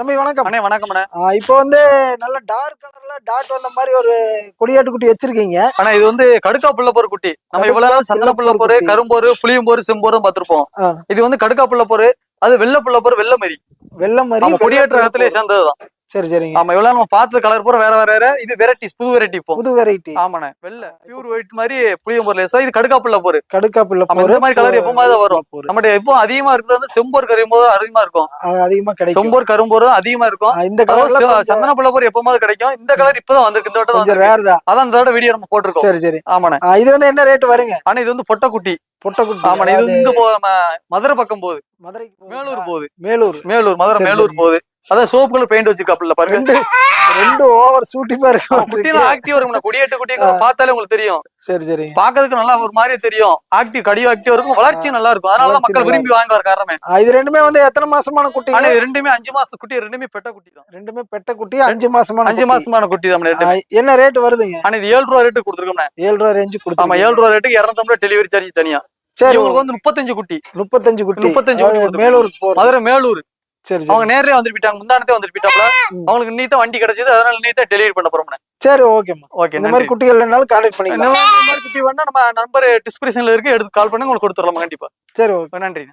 தம்பி வணக்கம். அண்ணே வணக்கம் அண்ணே இப்போ வந்து நல்ல டார்க் கலர்ல டாட் வந்த மாதிரி ஒரு கொடியாட்டு குட்டி வச்சிருக்கீங்க. அண்ணா இது வந்து கடுக்கா புள்ள போர் குட்டி. நம்ம இவ்வளவு நாள் சந்தன புள்ள போரு குட்டி. கரும்போரு புளியம்போரு செம்போரும் பார்த்திருப்போம். இது வந்து கடுக்கா புள்ள போரு அது வெள்ளை புள்ள போரு வெள்ளை மரி. வெள்ளை நம்ம கொடியேற்ற ரகத்திலே சேர்ந்ததுதான். சரி சரிங்க. ஆமா இவ்வளவு நம்ம பார்த்த கலர் பூரா வேற வேற வேற. இது வெரைட்டிஸ் புது வெரைட்டி இப்போ. புது வெரைட்டி ஆமாண்ணே வெள்ளை பியூர் ஒயிட் மாதிரி புளியம்போர் லேசா இது கடுக்கா புள்ள போரு. கடுக்கா பிள்ளை ஆமா, இந்த மாதிரி colour எப்பவுமாவது தான் வரும். போரு. நம்மகிட்ட எப்போ அதிகமா இருக்கிறது வந்து செம்போர் கரும்போர் அதிகமா இருக்கும். அது அதிகமா கிடைக்கும். செம்போர் கரும்போர் அதிகமா இருக்கும். இந்த ச- சந்தன புள்ள போர் எப்பமாவது கிடைக்கும். இந்த கலர் இப்பதான் வந்திருக்கு. இந்த வட்டம் தான் ரேர் தான். அதான் இந்த தடவை வீடியோ நம்ம போட்டிருக்கோம். சரி சரி. ஆமாண்ணே. இது வந்து என்ன ரேட் வருங்க? ஆனா இது வந்து பொட்டக்குட்டி. பொட்டை குட்டி ஆமாண்ணே இது வந்து மதுரை பக்கம் போகுது. போகுதா? மேலூர் போகுது. மேலூர். மேலூர் மதுரை சரி, மேலூர் சரி. போகுது. அதான் சோப்பு கலர் பெயிண்ட் வச்சிருக்காப்புல பாருங்க. ரெண்டு ஓவர் சூட்டிப்பா ஆமா, குட்டியெல்லாம் இருக்கு ஆக்டிவ் இருக்கும் குடியேட்டு குட்டிங்கிற பார்த்தாலே உங்களுக்கு தெரியும். சரி சரி. பாக்குறதுக்கு நல்லா ஒரு மாதிரி தெரியும். ஆக்டிவ் கடி ஆக்டிவ் இருக்கும். வளர்ச்சியும் நல்லா இருக்கும். அதனால வளர்ச்சி மக்கள் விரும்பி வாங்க காரணமே. இது ரெண்டுமே வந்து எத்தனை மாசமான குட்டி? ஆனா ரெண்டுமே அஞ்சு மாசத்து குட்டி ரெண்டுமே பெட்ட குட்டி தான். ரெண்டுமே பெட்ட குட்டி அஞ்சு மாசமான அஞ்சு குட்டி. மாசமான குட்டி தான் என்ன ரேட் வருதுங்க? ஆனா இது ஏழு ரூபா ரேட்டு கொடுத்துருக்கோம் ஏழு ரூபா ரேஞ்சு ஆமா கொடுத்து ஏழு ரூபா ரேட்டுக்கு இரநூத்தம்பது டெலிவரி சார்ஜ் தனியா. சரி இவங்களுக்கு வந்து முப்பத்தஞ்சு குட்டி. முப்பத்தஞ்சு குட்டி. முப்பத்தஞ்சு குட்டி போறது. மதுரை மேலூர். சரி அவங்க நேர்லயே வந்துட்டு போயிட்டாங்க முந்தானத்தே வந்துட்டு போயிட்டாப்ல. அவங்களுக்கு நீத்தா வண்டி கிடைச்சது அதனால நீத்தா டெலிவரி பண்ண போறோம் சரி ஓகேம்மா ஓகே இந்த மாதிரி குட்டிகள் இல்லைனாலும் கான்டாக்ட் பண்ணிக்கலாம். இந்த மாதிரி குட்டி வேணா நம்ம நம்பர் டிஸ்கிரிப்ஷன்ல இருக்கு எடுத்து கால் பண்ணி உங்களுக்கு கொடுத்துடலாம் கண்டிப்பா. சரி ஓகே நன்றி